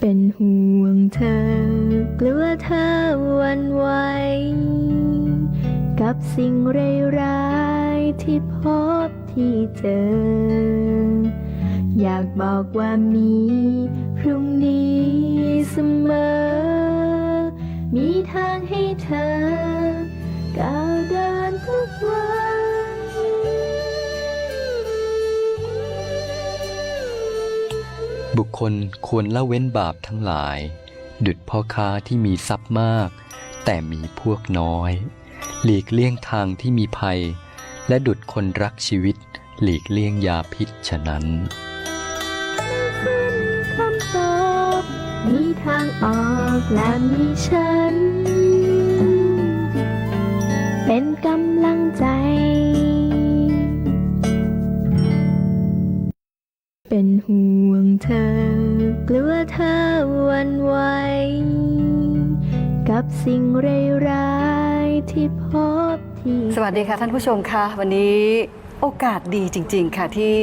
เป็นห่วงเธอกลัวเธอวันไหวกับสิ่งร้ายๆที่พบที่เจอ อยากบอกว่ามีพรุ่งนี้เสมอ มีทางให้เธอ บุคคลควรละเว้นบาปทั้งหลาย ดุดพ่อค้าที่มีทรัพย์มาก แต่มีพวกน้อย หลีกเลี่ยงทางที่มีภัย และดุดคนรักชีวิต หลีกเลี่ยงยาพิษฉะนั้นคำตอบมีทางออกและมีฉัน กับสิ่งร้ายๆที่พบที่สวัสดีค่ะท่านผู้ชมค่ะ วันนี้โอกาสดีจริง ๆ ค่ะที่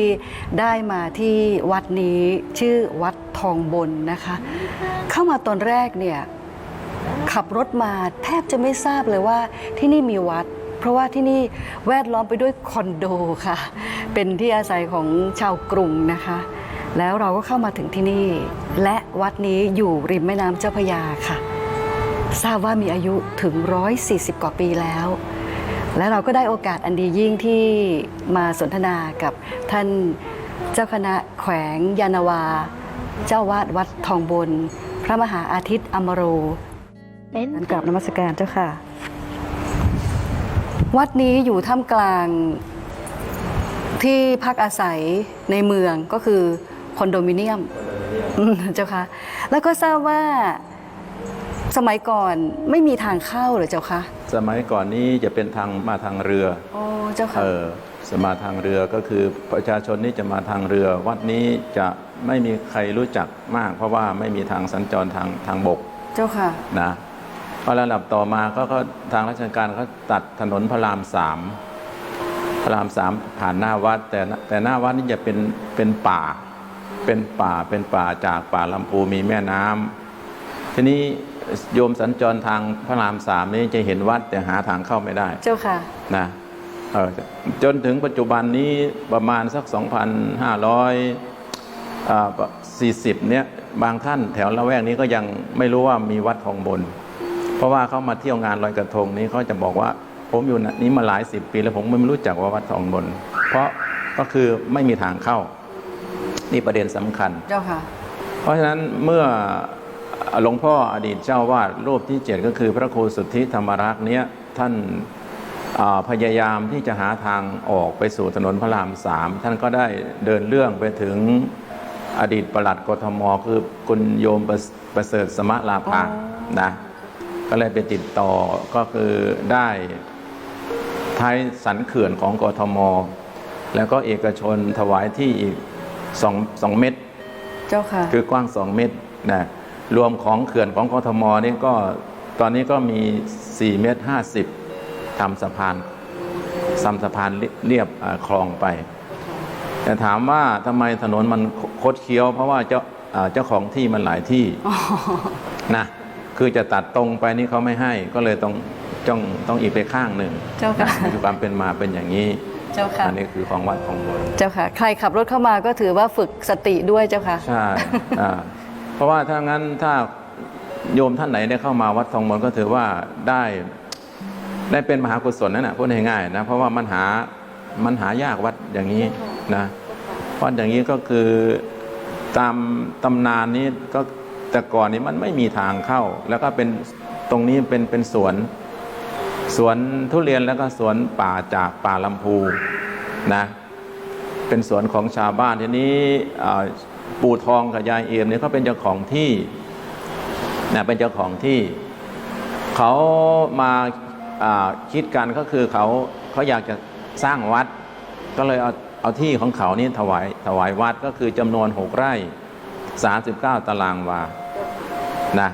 ได้มาที่วัดนี้ชื่อวัดทองบนนะคะ เข้ามาตอนแรกเนี่ยขับรถมาแทบจะไม่ทราบเลยว่าที่นี่มีวัด เพราะว่าที่นี่แวดล้อมไปด้วยคอนโดค่ะ เป็นที่อาศัยของชาวกรุงนะคะ แล้วเราก็เข้ามาถึงที่นี่ และวัดนี้อยู่ริมแม่น้ำเจ้าพระยาค่ะ ทราบว่ามีอายุถึง 140 กว่าปีแล้ว และเราก็ได้โอกาสอันดียิ่งที่มาสนทนากับท่านเจ้าคณะแขวงยานนาวา เจ้าวาดวัดทองบน พระมหาอาทิตย์อมโรเป็นนั้นกราบนมัสการเจ้าค่ะ วัดนี้อยู่ท่ามกลางที่พักอาศัยในเมืองก็คือคอนโดมิเนียมอืมเจ้าค่ะ แล้วก็ทราบว่า สมัยก่อนไม่มีทางเข้าเหรือเจ้าคะ สมัยก่อนนี้จะเป็นทางมาทางเรือโอ้เจ้าค่ะเออสมาทางเรือก็คือประชาชนนี่จะมาทางเรือ วัดนี้จะไม่มีใครรู้จักมาก เพราะว่าไม่มีทางสัญจรทางทางบกเจ้าค่ะนะพอระดับต่อมาก็ก็ทางราชการเขาตัดถนนพระรามสามพระรามสามผ่านหน้าวัด แต่แต่หน้าวัดนี่จะเป็นเป็นป่า เป็นป่าเป็นป่าจากป่าลำพูมีแม่น้ำทีนี้ โยมสัญจรทางพระรามสามนี่จะเห็นวัดแต่หาทางเข้าไม่ได้ เจ้าค่ะนะเออจนถึงปัจจุบันนี้ประมาณสัก 2,540 เนี่ยบางท่านแถวละแวกนี้ก็ยังไม่รู้ว่ามีวัดทองบน เพราะว่าเขามาเที่ยวงานลอยกระทงนี้เขาจะบอกว่าผมอยู่นี้มาหลายสิบปีแล้วผมไม่รู้จักว่าวัดทองบน เพราะก็คือไม่มีทางเข้า นี่ประเด็นสำคัญเจ้าค่ะ เพราะฉะนั้นเมื่อ หลวงพ่ออดีตเจ้าวาดรูปที่เจ็ดก็คือพระครูสุทธิธรรมรักษ์เนี้ยท่านอ่าพยายามที่จะหาทางออกไปสู่ถนนพระรามสามท่านก็ได้เดินเรื่องไปถึงอดีตประหลัดกทมคือคุณโยมประประเสริฐสมะลาภาอ๋อนะก็เลยไปติดต่อก็คือได้ท้ายสันเขื่อนของกทม แล้วก็เอกชนถวายที่อีกสองสองเมตร เจ้าค่ะ คือกว้าง2เมตรนะ รวมของเขื่อนของกทมนี่ก็ตอนนี้ก็มี 4 เมตร 50ทำสะพานทำสะพานเรียบอ่าคลองไป แต่ถามว่าทำไมถนนมันคดเคี้ยว เพราะว่าเจ้าอ่าเจ้าของที่มันหลายที่นะคือจะตัดตรงไปนี่เขาไม่ให้ก็เลยต้องต้องต้องอีกไปข้างหนึ่งเจ้าค่ะคือความเป็นมาเป็นอย่างนี้เจ้าค่ะอันนี้คือของวัดของบนเจ้าค่ะ ใครขับรถเข้ามาก็ถือว่าฝึกสติด้วยเจ้าค่ะ ใช่อ่าเพ ราะว่าถ้างั้นถ้าโยมท่านไหนได้เข้ามาวัดทองมนก็ถือว่าได้ได้เป็นมหากุศลนั่นแหะพูดง่ายๆนะเพราะว่ามันหามันหายากวัดอย่างนี้นะวัดอย่างนี้ก็คือตามตำนานนี้ก็แต่ก่อนนี้มันไม่มีทางเข้า แล้วก็เป็นตรงนี้เป็นเป็นสวน สวนทุเรียนแล้วก็สวนป่าจากป่าลำพูนะเป็นสวนของชาวบ้านทีนี้อ่า ปู่ทองกับยายเอี่ยมเนี่ยเขาเป็นเจ้าของที่นะเป็นเจ้าของที่เขามาคิดกันก็คือเขาเขาอยากจะสร้างวัด ก็เลยเอาเอาที่ของเขานี่ถวายถวายวัดก็คือจำนวนหกไร่39ตารางวานะ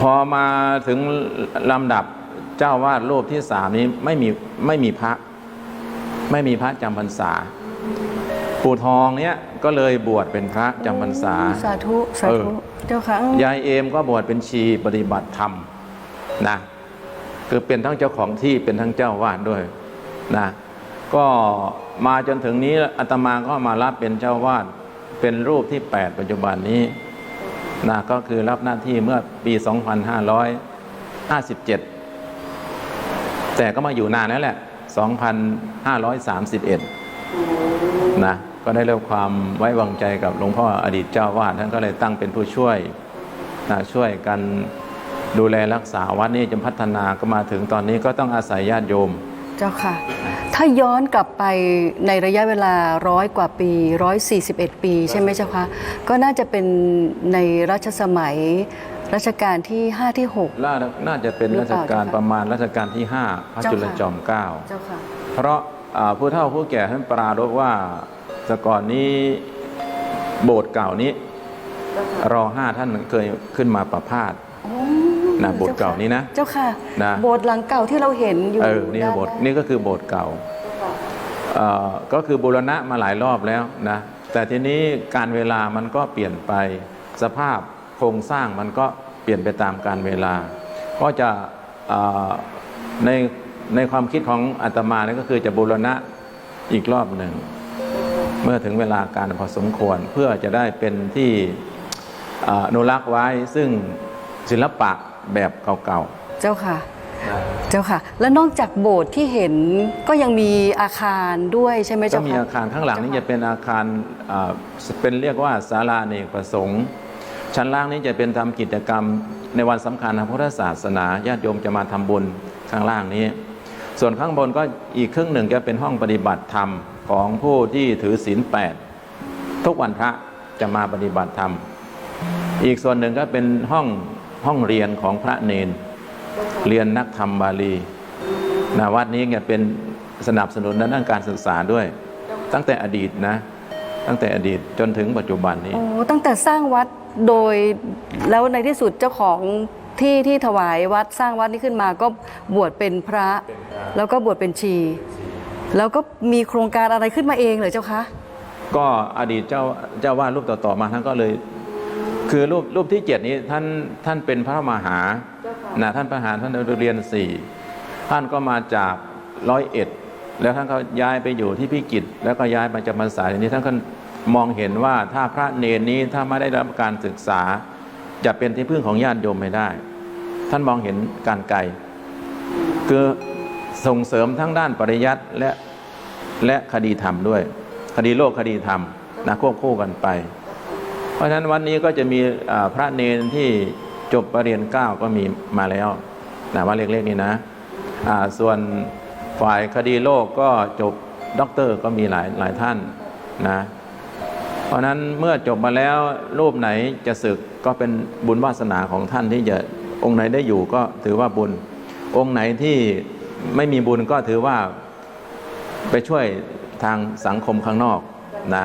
พอมาถึงลำดับเจ้าวาดรูปที่สามนี้ไม่มีไม่มีพระ ไม่มีพระจำพรรษา ปู่ทองเนี้ยก็เลยบวชเป็นพระจำพรรษา สาธุ สาเอธุอเจ้าค่ะ ยายเอมก็บวชเป็นชีปฏิบัติธรรมนะคือเป็นทั้งเจ้าของที่เป็นทั้งเจ้าวาดด้วยนะก็มาจนถึงนี้อาตมาก็มารับเป็นเจ้าวาดเป็นรูปที่ 8 ปัจจุบันนี้นะก็คือรับหน้าที่เมื่อปี 2557 แต่ก็มาอยู่นานแล้วแหละ 2531นะ ก็ได้รับความไว้วางใจกับหลวงพ่ออดีตเจ้าวาดท่านก็เลยตั้งเป็นผู้ช่วยนะช่วยกันดูแลรักษาวัดนี้จนพัฒนาก็มาถึงตอนนี้ก็ต้องอาศัยญาติโยม เจ้าค่ะ ถ้าย้อนกลับไปในระยะเวลาร้อยกว่าปีร้อยสี่สิบเอ็ดปีใช่ไหมเจ้าคะก็น่าจะเป็นในรัชสมัยรัชกาลที่ห้าที่หกล่าน่าจะเป็นหรือรัเปชล่าการเจ้าค่ะประมาณรัชกาลที่ 5 พระเจ้าจุลค่ะจอมเกล้าเจ้าค่ะเพราะอ่าผู้เฒ่าผู้แก่ท่านปรารภว่า แต่ก่อนนี้โบสถ์เก่านี้ รอห้าท่านเคยขึ้นมาประพาสนะโบสถ์เก่านี้นะ เจ้าค่ะนะโบสถ์หลังเก่าที่เราเห็นอยู่เออนี่ด้าโบสถ์หานี่ก็คือโบสถ์เก่าเอ่อก็คือบูรณะมาหลายรอบแล้วนะ แต่ทีนี้การเวลามันก็เปลี่ยนไปสภาพโครงสร้างมันก็เปลี่ยนไปตามการเวลา ก็จะเอ่อในในความคิดของอาตมาเนี่ยก็คือจะบูรณะอีกรอบหนึ่ง เมื่อถึงเวลาการพอสมควรเพื่อจะได้เป็นที่เอ่ออนุรักษ์ไว้ซึ่งศิลปะแบบเก่าเจ้าค่ะๆเจ้าค่ะ แล้วนอกจากโบสถ์ที่เห็นก็ยังมีอาคารด้วยใช่ไหมก็เจ้ามีค่ะอาคารข้างหลังนี่เจ้าค่ะจะเป็นอาคารอ่าเป็นเรียกว่าศาลาเนกประสงค์ชั้นล่างนี้จะเป็นทำกิจกรรมในวันสำคัญทางพุทธศาสนาญาติโยมจะมาทำบุญข้างล่างนี้ ส่วนข้างบนก็อีกครึ่งหนึ่งจะเป็นห้องปฏิบัติธรรม ของผู้ที่ถือศีลแปดทุกวันพระจะมาปฏิบัติธรรม อีกส่วนหนึ่งก็เป็นห้องห้องเรียนของพระเนน เรียนนักธรรมบาลีนะวัดนี้เนี่ยเป็นสนับสนุนด้านการศึกษาด้วย ตั้งแต่อดีตนะ ตั้งแต่อดีตจนถึงปัจจุบันนี้โอ้ตั้งแต่สร้างวัดโดยแล้วในที่สุดเจ้าของที่ที่ถวายวัดสร้างวัดนี้ขึ้นมาก็บวชเป็นพระ แล้วก็บวชเป็นชี แล้วก็มีโครงการอะไรขึ้นมาเองเหรอเจ้าคะ ก็อดีตเจ้าเจ้าวาดรูปต่อๆมาท่านก็เลย คือรูปรูปที่เจ็ดนี้ท่านท่านเป็นพระมหานะท่านพระหาท่านเรียนสี่ท่านก็มาจากร้อยเอ็ดแล้วท่านก็ย้ายไปอยู่ที่พิกิตแล้วก็ย้ายมาจำพรรษาทีนี้ท่านก็มองเห็นว่าถ้าพระเนรนี้ถ้าไม่ได้รับการศึกษา จะเป็นที่พึ่งของญาติโยมไม่ได้ ท่านมองเห็นการไกลคือ ส่งเสริมทั้งด้านปริยัติและและคดีธรรมด้วย คดีโลกคดีธรรมนะควบคู่กันไป เพราะฉะนั้นวันนี้ก็จะมีพระเนนที่จบปรริญญาเก้าก็มีมาแล้วนะว่าเล็กๆนี่นะส่วนฝ่ายคดีโลกก็จบด็อกเตอร์ก็มีหลายหลายท่านนะ เพราะนั้นเมื่อจบมาแล้วรูปไหนจะศึกก็เป็นบุญวาสนาของท่านที่จะองค์ไหนได้อยู่ก็ถือว่าบุญ องค์ไหนที่ ไม่มีบุญก็ถือว่าไปช่วยทางสังคมข้างนอกนะ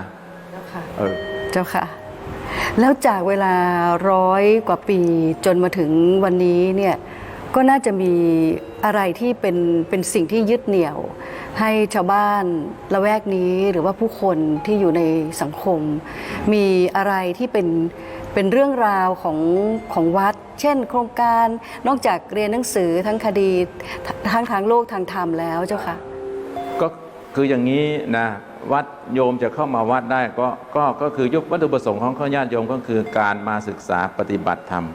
เออเจ้าค่ะ แล้วจากเวลาร้อยกว่าปีจนมาถึงวันนี้เนี่ยก็น่าจะมีอะไรที่เป็นเป็นสิ่งที่ยึดเหนี่ยว ให้ชาวบ้านละแวกนี้หรือว่าผู้คนที่อยู่ในสังคม มีอะไรที่เป็นเป็นเรื่องราวของของวัด เช่น โครงการนอกจากเรียนหนังสือทั้งคดี ทั้งทางโลกทางธรรมแล้วเจ้าค่ะ ก็คืออย่างนี้นะวัดโยมจะเข้ามาวัดได้ก็ก็ก็คือยุควัตถุประสงค์ของข้าญาติโยมก็คือการมาศึกษาปฏิบัติธรรม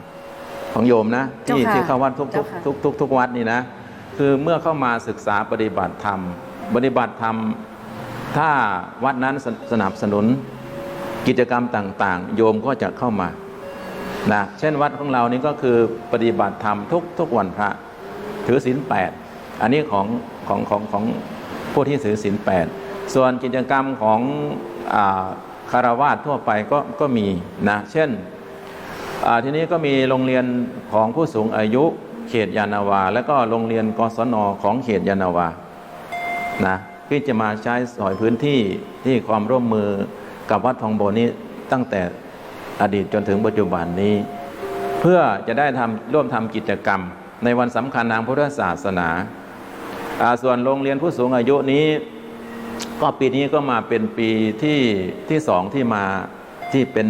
ของโยมนะที่เจ้าค่ะที่เข้าวัดทุกทุเจ้ากค่ะทุกทุกทุกวัดนี่นะคือเมื่อเข้ามาศึกษาปฏิบัติธรรม ปฏิบัติธรรม ถ้าวัดนั้นสสนับสนุนกิจกรรมต่าง ๆ โยมก็จะเข้ามานะเช่นวัดของเรานี่ก็คือปฏิบัติธรรมทุกทุกวันพระ ถือศีลแปด อันนี้ของของของของผู้ที่ถือศีลแปดส่วนกิจกรรมของอคารวาสทั่วไปก็ก็มีนะเช่นทีนี้ก็มีโรงเรียนของผู้สูงอายุเขตยานาวา แล้วก็โรงเรียนกศนของเขตยานาวานะที่จะมาใช้สอยพื้นที่ที่ความร่วมมือกับวัดทองโบนี้ตั้งแต่อดีตจนถึงปัจจุบันนี้ เพื่อจะได้ทำร่วมทำกิจกรรม ในวันสำคัญทางพุทธศาสนา ส่วนโรงเรียนผู้สูงอายุนี้ ก็ปีนี้ก็มาเป็นปีที่ที่สองที่มาที่เป็น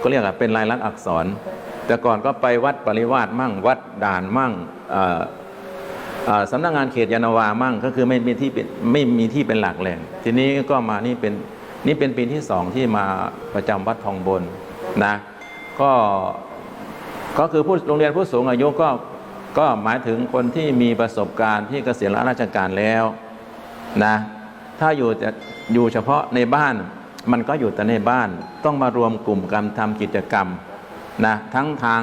ก็เรียกว่าเป็นลายลักษณ์อักษร แต่ก่อนก็ไปวัดปริวาสมั่ง วัดด่านมั่งสำนักงานเขตยานาวามั่งก็คือไม่มีที่เป็นไม่มีที่เป็นหลักแหล่งทีนี้ก็มานี่เป็นนี่เป็นปีที่สองที่มาประจำวัดทองบนนะก็ก็คือผู้โรงเรียนผู้สูงอายุก็ ก็หมายถึงคนที่มีประสบการณ์ที่เกษียณราชการแล้วนะถ้าอยู่แต่อยู่เฉพาะในบ้านมันก็อยู่แต่ในบ้านต้องมารวมกลุ่มกันทำกิจกรรมนะทั้งทาง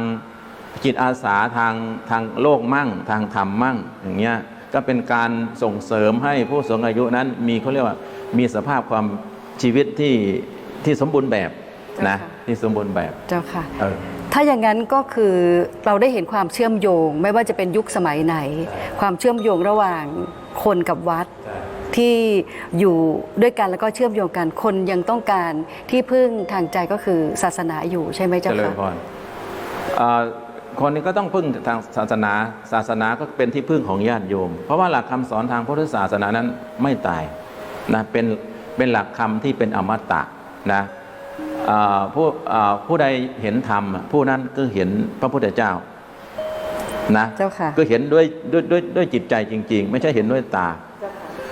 จิตอาสาทางทางโลกมั่ง ทางธรรมมั่งอย่างเงี้ยก็เป็นการส่งเสริมให้ผู้สูงอายุนั้นมีเขาเรียกว่ามีสภาพความชีวิตที่ที่สมบูรณ์แบบนะเจ้าค่ะที่สมบูรณ์แบบเจ้าค่ะเออ ถ้าอย่างนั้นก็คือเราได้เห็นความเชื่อมโยง ไม่ว่าจะเป็นยุคสมัยไหน ความเชื่อมโยงระหว่างคนกับวัดที่อยู่ด้วยกันแล้วก็เชื่อมโยงกันคนยังต้องการที่พึ่งทางใจก็คือศาสนาอยู่ใช่ไหมเจ้าค่ะพรเอ่อคนนี้ก็ต้องพึ่งทางศาสนา ศาสนาก็เป็นที่พึ่งของญาติโยม เพราะว่าหลักคำสอนทางพุทธศาสนานั้นไม่ตายนะเป็นเป็นหลักคำที่เป็นอมตะนะ ผู้เอ่อผู้ใดเห็นธรรมผู้นั้นก็เห็นพระพุทธเจ้านะเจ้าค่ะก็เห็นด้วยด้วยด้วยด้วยจิตใจจริง ๆ ไม่ใช่เห็นด้วยตา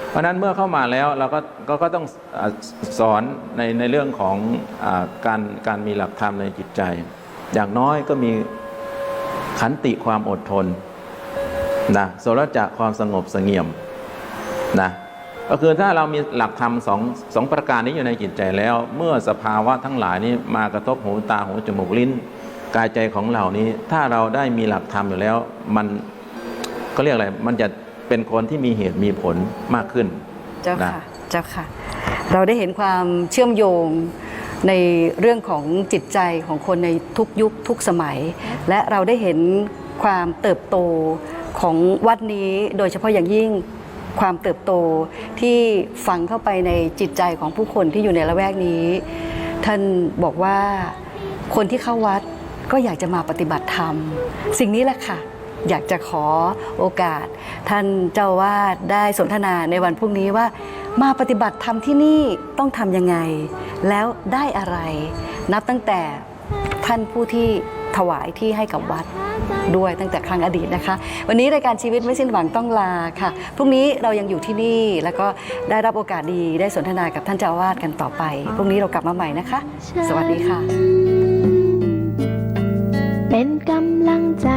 เพราะฉะนั้นเมื่อเข้ามาแล้วเราก็ก็ก็ต้องอ่าสอนในในเรื่องของอาการการมีหลักธรรมในจิตใจ อย่างน้อยก็มีขันติความอดทนนะโสรจะความสงบเสงี่ยมนะ ก็คือถ้าเรามีหลักธรรมสองสองประการนี้อยู่ในจิตใจแล้ว เมื่อสภาวะทั้งหลายนี้มากระทบหูตาหูจมูกลิ้น กายใจของเรานี้ ถ้าเราได้มีหลักธรรมอยู่แล้ว มันก็เรียกอะไรมันจะเป็นคนที่มีเหตุมีผลมากขึ้นเจ้าค่ะนะเจ้าค่ะ เราได้เห็นความเชื่อมโยงในเรื่องของจิตใจของคนในทุกยุคทุกสมัย และเราได้เห็นความเติบโตของวัดนี้โดยเฉพาะอย่างยิ่ง ความเติบโตที่ฝังเข้าไปในจิตใจของผู้คนที่อยู่ในละแวกนี้ ท่านบอกว่าคนที่เข้าวัดก็อยากจะมาปฏิบัติธรรม สิ่งนี้แหละค่ะอยากจะขอโอกาส ท่านเจ้าวาดได้สนทนาในวันพรุ่งนี้ว่า มาปฏิบัติธรรมที่นี่ต้องทำยังไง แล้วได้อะไร นับตั้งแต่ท่านผู้ที่ ถวายที่ให้กับวัดด้วยตั้งแต่ครั้งอดีตนะคะ วันนี้รายการชีวิตไม่สิ้นหวังต้องลาค่ะพรุ่งนี้เรายังอยู่ที่นี่แล้วก็ได้รับโอกาสดีได้สนทนากับท่านเจ้าวาดกันต่อไปพรุ่งนี้เรากลับมาใหม่นะคะ สวัสดีค่ะ เป็นกำลังใจ